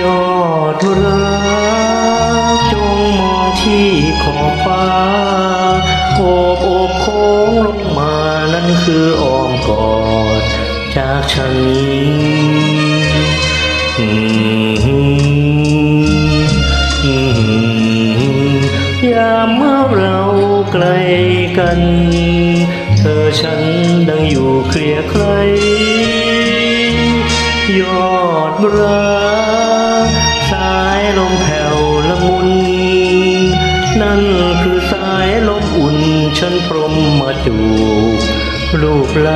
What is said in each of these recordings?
ยอดรักจงมองที่ขอบฟ้าโอบโอบโค้งลงมานั่นคืออ้อมกอดจากฉันยามเมื่อเราใกล้กัน เธอฉันดังอยู่เคลียร์ใคร ยอดรัก สายลมแผ่วละมุน นั่นคือสายลมอุ่นฉันพรมมาจูบรูปไหล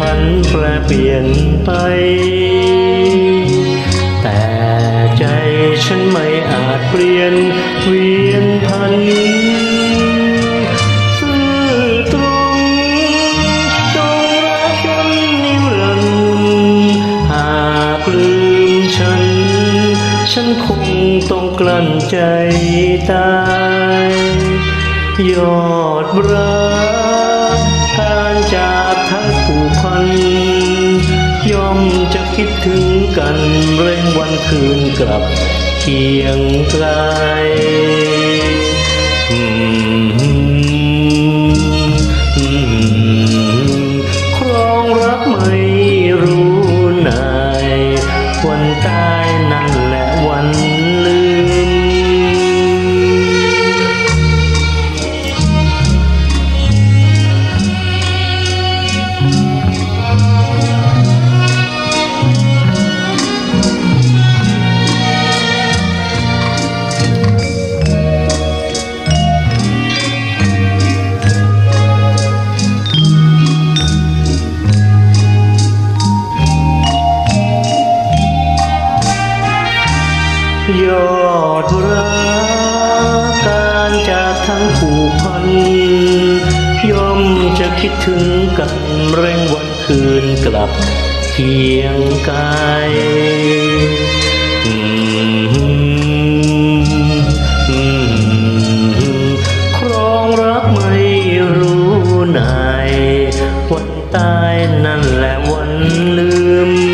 พันแปรเปลี่ยนไป แต่ใจฉันไม่อาจเปลี่ยนเวียนพันซื่อตรงจงรักฉันนิรันดร์หากลืมฉัน ฉันคงต้องกลั้นใจตายยอดรักการ ผูกพันย่อมจะคิดถึงกันเร่งวันคืนกลับเคียงไกลครองรักไม่รู้นายวันตายนั่นแหละวัน ยอดรักการจากทั้งผูกพัน ย่อมจะคิดถึงกันเร่งวันคืนกลับเคียงกายครองรักไม่รู้นายวันตายนั่นแหละวันลืม